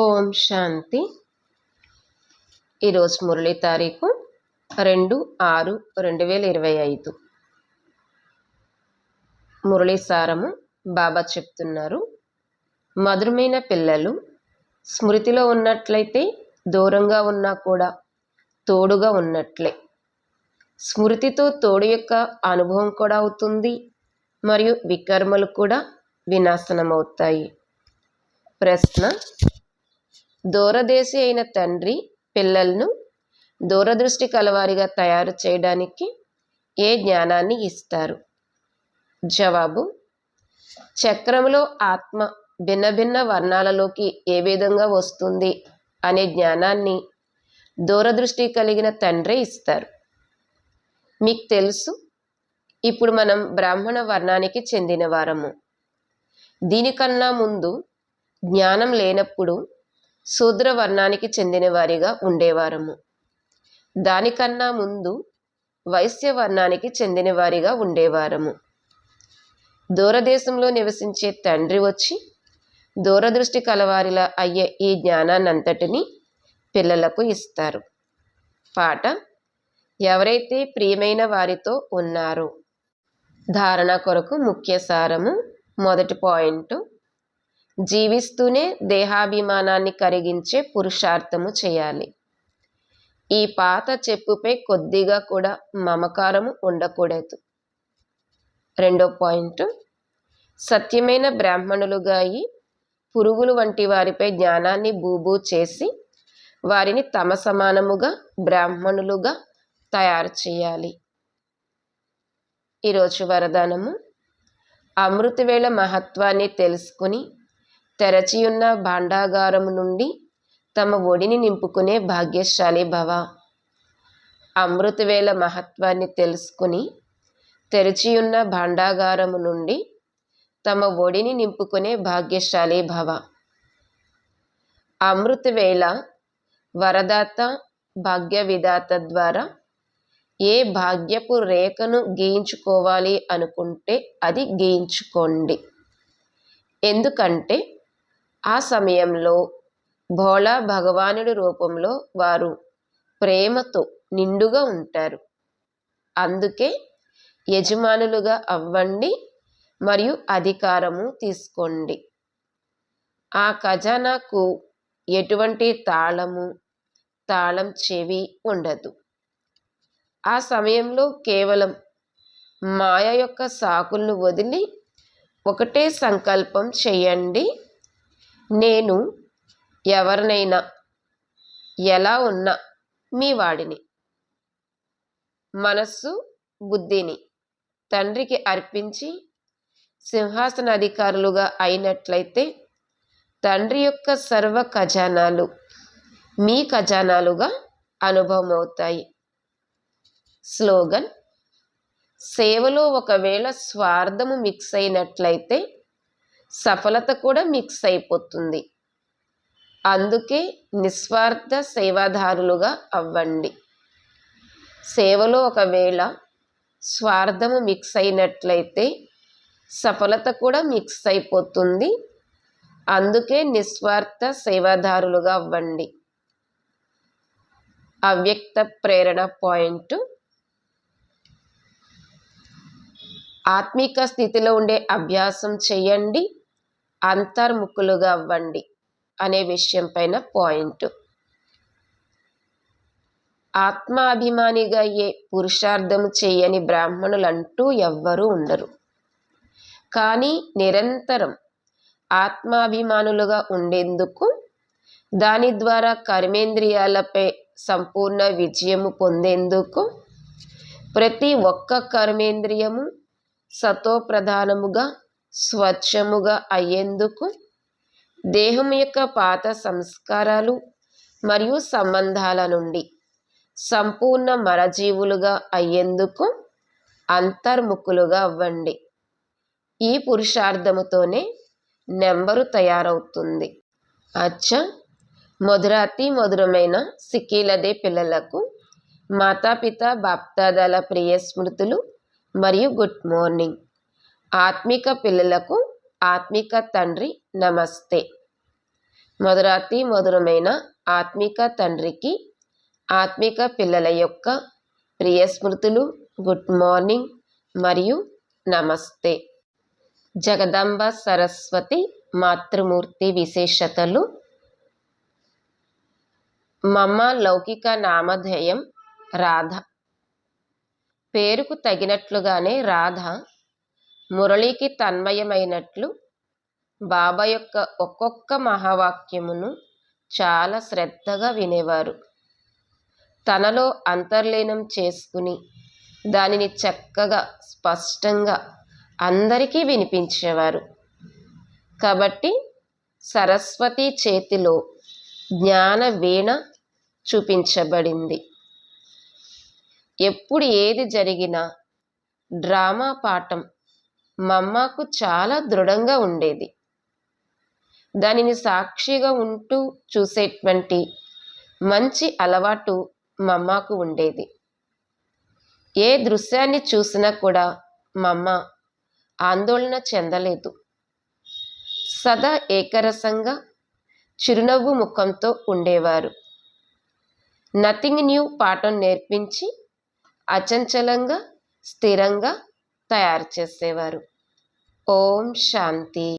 ఓం శాంతి. ఈరోజు మురళి తారీఖు రెండు ఆరు రెండు వేల ఇరవై ఐదు. మురళి సారము బాబా చెప్తున్నారు మధురమైన పిల్లలు స్మృతిలో ఉన్నట్లయితే దూరంగా ఉన్నా కూడా తోడుగా ఉన్నట్లే. స్మృతితో తోడు యొక్క అనుభవం కూడా అవుతుంది మరియు వికర్మలు కూడా వినాశనమవుతాయి. ప్రశ్న దూరదేశి అయిన తండ్రి పిల్లలను దూరదృష్టి కలవారిగా తయారు చేయడానికి ఏ జ్ఞానాన్ని ఇస్తారు? జవాబు చక్రంలో ఆత్మ భిన్న భిన్న వర్ణాలలోకి ఏ విధంగా వస్తుంది అనే జ్ఞానాన్ని దూరదృష్టి కలిగిన తండ్రే ఇస్తారు. మీకు తెలుసు ఇప్పుడు మనం బ్రాహ్మణ వర్ణానికి చెందిన వారము. దీనికన్నా ముందు జ్ఞానం లేనప్పుడు శూద్ర వర్ణానికి చెందినవారిగా ఉండేవారము. దానికన్నా ముందు వైశ్య వర్ణానికి చెందినవారిగా ఉండేవారము. దూరదేశంలో నివసించే తండ్రి వచ్చి దూరదృష్టి కలవారిలా అయ్యే ఈ జ్ఞానాన్నంతటిని పిల్లలకు ఇస్తారు. పాట ఎవరైతే ప్రియమైన వారితో ఉన్నారో. ధారణ కొరకు ముఖ్య సారము మొదటి పాయింట్ జీవిస్తూనే దేహాభిమానాన్ని కరిగించే పురుషార్థము చేయాలి. ఈ పాత చెప్పుపై కొద్దిగా కూడా మమకారము ఉండకూడదు. రెండో పాయింట్. సత్యమైన బ్రాహ్మణులుగా అయి పురుగులు వంటి వారిపై జ్ఞానాన్ని బూబూ చేసి వారిని తమ సమానముగా బ్రాహ్మణులుగా తయారు చేయాలి. ఈరోజు వరదానము. అమృతవేళ మహత్వాన్ని తెలుసుకుని తెరచియున్న భాండాగారము నుండి తమ ఒడిని నింపుకునే భాగ్యశాలి భవ. అమృతవేళ మహత్వాన్ని తెలుసుకుని తెరచియున్న భాండాగారము నుండి తమ ఒడిని నింపుకునే భాగ్యశాలి భవ. అమృతవేళ వరదాత భాగ్య విధాత ద్వారా ఏ భాగ్యపు రేఖను గీయించుకోవాలి అనుకుంటే అది గీయించుకోండి. ఎందుకంటే ఆ సమయంలో భోళా భగవానుడి రూపంలో వారు ప్రేమతో నిండుగా ఉంటారు. అందుకే యజమానులుగా అవ్వండి మరియు అధికారము తీసుకోండి. ఆ ఖజానాకు ఎటువంటి తాళము తాళం చెవి ఉండదు. ఆ సమయంలో కేవలం మాయ యొక్క సాకులను వదిలి ఒకటే సంకల్పం చేయండి. నేను ఎవరినైనా ఎలా ఉన్నా మీ వాడిని. మనస్సు బుద్ధిని తండ్రికి అర్పించి సింహాసన అధికారులుగా అయినట్లయితే తండ్రి యొక్క సర్వ ఖజానాలు మీ ఖజానాలుగా అనుభవం అవుతాయి స్లోగన్ సేవలో ఒకవేళ స్వార్థము మిక్స్ అయినట్లయితే సఫలత కూడా మిక్స్ అయిపోతుంది. అందుకే నిస్వార్థ సేవాదారులుగా అవ్వండి. సేవలో ఒకవేళ స్వార్థము మిక్స్ అయినట్లయితే సఫలత కూడా మిక్స్ అయిపోతుంది. అందుకే నిస్వార్థ సేవాదారులుగా అవ్వండి. అవ్యక్త ప్రేరణ పాయింట్. ఆత్మిక స్థితిలో ఉండే అభ్యాసం చేయండి. అంతర్ముఖులుగా అవ్వండి అనే విషయం పైన పాయింట్. ఆత్మాభిమానిగా అయ్యే పురుషార్థము చేయని బ్రాహ్మణులంటూ ఎవ్వరూ ఉండరు. కానీ నిరంతరం ఆత్మాభిమానులుగా ఉండేందుకు దాని ద్వారా కర్మేంద్రియాలపై సంపూర్ణ విజయము పొందేందుకు ప్రతి ఒక్క కర్మేంద్రియము సతోప్రధానముగా స్వచ్ఛముగా అయ్యేందుకు దేహం యొక్క పాత సంస్కారాలు మరియు సంబంధాల నుండి సంపూర్ణ మరజీవులుగా అయ్యేందుకు అంతర్ముఖులుగా అవ్వండి. ఈ పురుషార్థముతోనే నెంబరు తయారవుతుంది. అచ్చ! మధురాతి మధురమైన సిక్కీలదే పిల్లలకు మాతాపిత బాప్తాదాల ప్రియ స్మృతులు మరియు గుడ్ మార్నింగ్. ఆత్మిక పిల్లలకు ఆత్మిక తండ్రి నమస్తే. మధురాతి మధురమైన ఆత్మిక తండ్రికి ఆత్మిక పిల్లల యొక్క ప్రియ స్మృతులు గుడ్ మార్నింగ్ మరియు నమస్తే. జగదంబ సరస్వతి మాతృమూర్తి విశేషతలు. మమ్మ లౌకిక నామధేయం రాధ. పేరుకు తగినట్లుగానే రాధ మురళికి తన్మయమైనట్లు బాబా యొక్క ఒక్కొక్క మహావాక్యమును చాలా శ్రద్ధగా వినేవారు. తనలో అంతర్లీనం చేసుకుని దానిని చక్కగా స్పష్టంగా అందరికీ వినిపించేవారు. కాబట్టి సరస్వతి చేతిలో జ్ఞాన వీణ చూపించబడింది. ఎప్పుడు ఏది జరిగినా డ్రామా పాఠం మమ్మకు చాలా దృఢంగా ఉండేది. దానిని సాక్షిగా ఉంటూ చూసేటువంటి మంచి అలవాటు మమ్మకు ఉండేది. ఏ దృశ్యాన్ని చూసినా కూడా మమ్మ ఆందోళన చెందలేదు. సదా ఏకరసంగా చిరునవ్వు ముఖంతో ఉండేవారు. నథింగ్ న్యూ పాఠం నేర్పించి అచంచలంగా స్థిరంగా తయారు చేసేవారు. ఓం శాంతి.